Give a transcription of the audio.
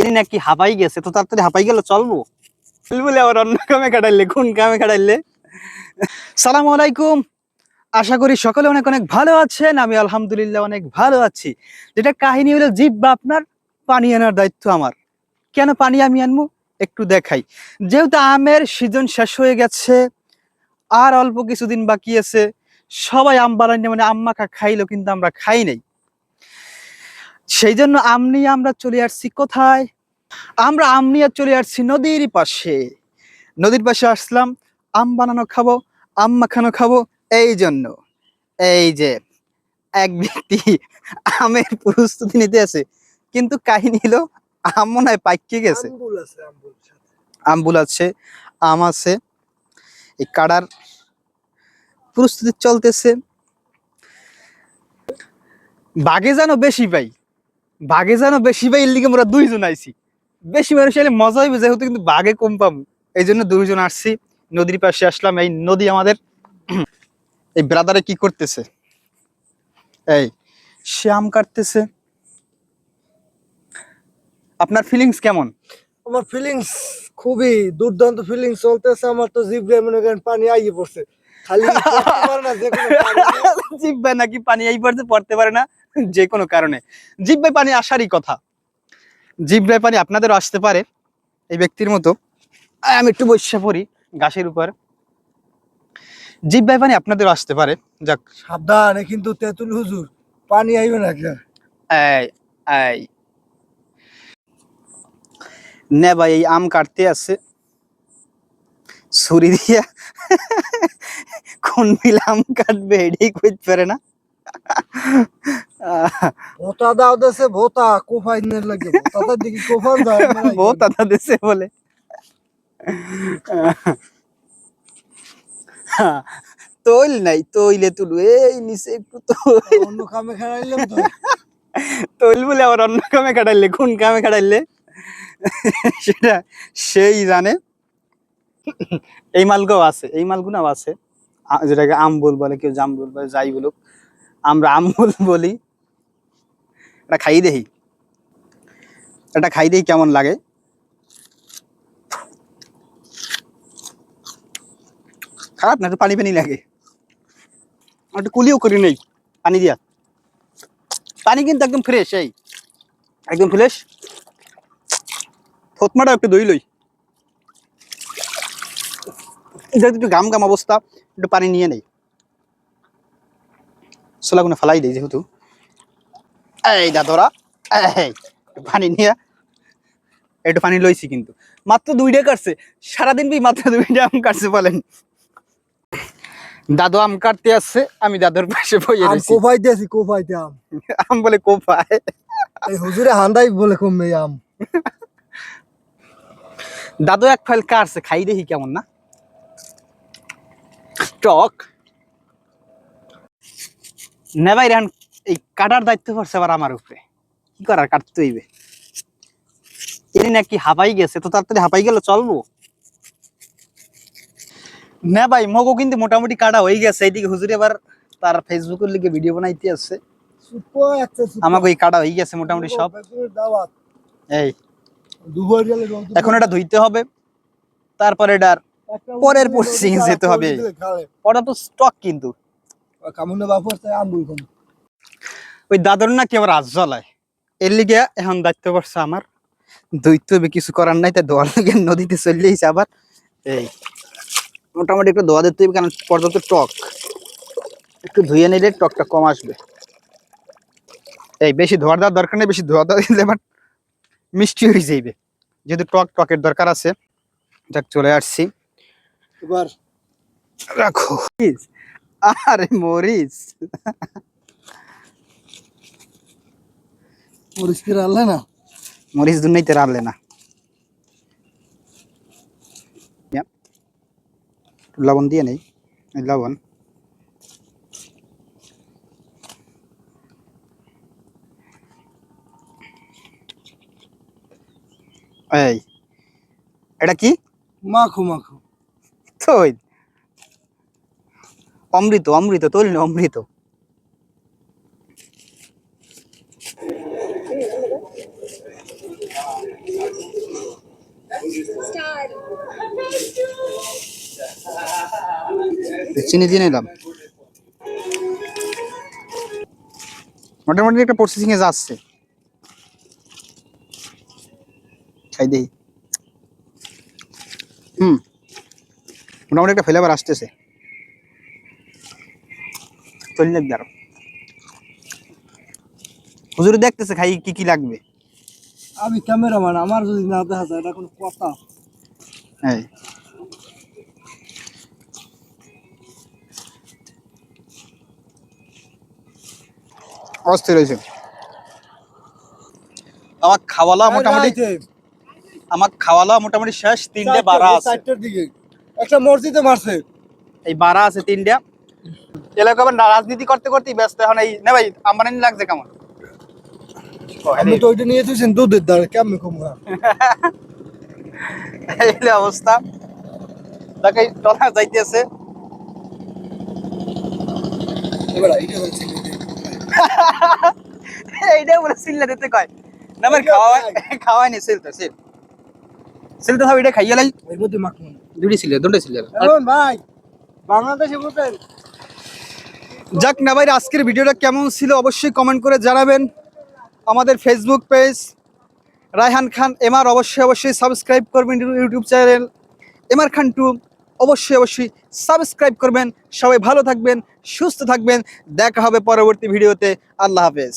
এনে নাকি হাঁপাই গেছে, তো তাড়াতাড়ি হাঁপাই গেলে চলবো? বলে আবার অন্য কামে কাটাইলে, কোন কামে কাটাইলে? সালাম আলাইকুম। আশা করি সকলে অনেক অনেক ভালো আছেন, আমি আলহামদুলিল্লাহ অনেক ভালো আছি। যেটা কাহিনী হলো জীব বা আপনার, পানি আনার দায়িত্ব আমার। কেন পানি আমি আনব? একটু দেখাই। যেহেতু আমের সিজন শেষ হয়ে গেছে, আর অল্প কিছুদিন বাকি আছে, সবাই আম বানাইনি মানে আম্মাকা খাইলো কিন্তু আমরা খাই নাই। সেই জন্য আম নিয়ে আমরা চলে আসছি কোথায়? আমরা আম নিয়ে চলে আসছি নদীর পাশে। নদীর পাশে আসলাম আম বানানো খাব আম মাখানো খাব এই জন্য এই যে এক ব্যক্তি আমের প্রস্তুতি নিতে আছে কিন্তু কাহিনী হলো আম মনে হয় পাইকে গেছে। আম্বুল আছে আম আছে এই কাড়ার প্রস্তুতি চলতেছে। বাগে যেন বেশি পাই। বাগে যেন বেশি পাই এর লিগে আমরা দুইজন আইছি। বেশি মানুষ এলে মজা হইবে যেহেতু কিন্তু বাগে কম পাবো। এই জন্য দুইজন আসছি নদীর পাশে আসলাম। এই নদী আমাদের এই ব্রাদারে কি করতেছে? এই সে আম কাটতেছে। আপনার ফিলিংস কেমন? আমার ফিলিংস খুবই দুর্দান্ত ফিলিংস চলতেছে। আমার তো জিভে মনে করেন পানি আইয়ে পড়ছে। খালি। জিব্বায় নাকি পানি পড়তে পড়তে পারে না। যে কোনো কারণে। জিব্বায় পানি আসারই কথা। জিব্বায় পানি আপনাদেরও আসতে পারে এই ব্যক্তির মতো। আমি একটু বসে পড়ি গাছের উপর। জিব্বায় পানি আপনাদেরও আসতে পারে যাক। সাবধানে কিন্তু তেঁতুল হুজুর পানি আইবে না কে এই নে ভাই এই আম কাটতে আছে। ছুরি দিয়া। কোন মিল আম কাটবে এটাই কইতে পারে না। ভোতা দাও দেশে ভোতা লাগে দিকে কোফান যায় দেশে বলে। তৈল নাই তৈলে তুলু এই নিচে একটু তৈল। অন্য কামে তৈল বলে আবার অন্য কামে কাটাইলে কোন কামে কাটাইলে সেটা সেই জানে। এই মালগুলো আছে এই মালগুলো আছে। যেটাকে আমবুল বলে কেউ জামবুল বলে যাই বলুক। আমরা আমবুল বলি। এটা খাই দেখি। এটা খাই দেখি কেমন লাগে। খারাপ না, একটু পানি পানি লাগে। একটু কুলিও করি নেই, পানি দিয়া। পানি কিন্তু একদম ফ্রেশ এই। একদম ফ্রেশ থতমাটা একটু দই লই। একটু গাম গাম অবস্থা, একটু পানি নিয়ে নেই। সোলাগুলো ফালাই দেই যেহেতু। এই দাদরা এই পানি নিয়ে। একটু পানি লইছি কিন্তু। মাত্র দুইটা কাটছে। সারাদিন বি মাত্র দুইটা আম কাটছে বলেন দাদু আম কাটতে আসছে আমি দাদুর পাশে বইয়ে আম রয়েছি কোফাই দিয়েছি কোফাইতে আম। আম বলে কোপায়। এই হুজুরে হান্দাই বলে কমবে এই আম। দাদু এক ফাইল কাটছে খাই দেখি কেমন না। টক। নেবাই রেহান এই কাটার দায়িত্ব পড়ছে আবার আমার উপরে। কি করার কাটতে হইবে। এনে নাকি হাঁপাই গেছে তো তাড়াতাড়ি হাঁপাই গেলে চলবো। না ভাই মগও কিন্তু মোটামুটি কাটা হয়ে গেছে। এইদিকে হুজুরে আবার তার ফেসবুকের লিগে ভিডিও বানাইতে আছে। আমাকে ওই কাটা হয়ে গেছে মোটামুটি সব। এই। এখন এটা ধুইতে হবে। তারপরে এটার পরের processing যেতে হবে। ওটা তো স্টক কিন্তু। আর কামুনে বাপর তাই আম বই কম। ওই দাদর নাকি আবার আজ জ্বলায়। এর লিগে এখন দায়িত্ব পড়ছে আমার। দৈত্য কিছু করার নাই তাই দোয়ার লিগে নদীতে চলে যাইছে আবার এই মোটামুটি একটু দোয়া দিতে হবে কারণ পর্যন্ত টক। একটু ধুয়ে নিলে টকটা কম আসবে। এই বেশি ধোয়ার দেওয়ার দরকার নেই বেশি ধোয়া দেওয়া দিলে আবার মিষ্টি হয়ে যাইবে। যেহেতু টক টকের দরকার আছে। যাক চলে আসছি। এবার রাখো। আরে মরিচ। মরিচ কি রাখলে না? মরিচ দুর্নীতি রাখলে না. লবণ দিয়ে নেই লবণ। এই এটা কি? মাখো মাখো। তৈল অমৃত অমৃত, তোল অমৃত। চিনি দিয়ে নিলাম। মোটামুটি একটা প্রসেসিংয়ে যাচ্ছে খাই দেই। হুম। মোটামুটি একটা ফ্লেভার আসতেছে। চলে লাগবে আরও। হুজুর দেখতেছে খাই কি কি লাগবে? আমি ক্যামেরাম্যান আমার যদি না দেখা যায় এটা কোনো কথা। এই। অস্থির হয়েছে। আমার খাওয়ালা মোটামুটি আমার খাওয়ালা মোটামুটি শেষ তিনটে বারা আছে। চারটার দিকে। একটা মসজিদে মারছে। এই বারা আছে তিনটা। এলাকা আবার রাজনীতি করতে করতেই ব্যস্ত। এখন এই না ভাই আম্বানি লাগছে কেমন? ও, তো ওইটা নিয়ে তুইছেন দুধের দ্বারা কেমন কমরা এই অবস্থা। তাকে টলা যাইতেছে। এবার এইটা হচ্ছে এইটা বলে সিল্লা দিতে কয়। না ভাই খাওয়া খাওয়াই নি সিল তো সিল সিল তো সব এটা খাইয়া লাই। মাখুন দুটি সিলে দুটো সিলে ভাই বাংলাদেশে বলতেন যাক না ভাই, আজকের ভিডিওটা কেমন ছিল অবশ্যই কমেন্ট করে জানাবেন। আমাদের Facebook page Raihan Khan MR অবশ্যই অবশ্যই সাবস্ক্রাইব করবেন YouTube channel MR Khan two অবশ্যই অবশ্যই সাবস্ক্রাইব করবেন। সবাই ভালো থাকবেন, সুস্থ থাকবেন। দেখা হবে পরবর্তী ভিডিওতে। আল্লাহ হাফেজ।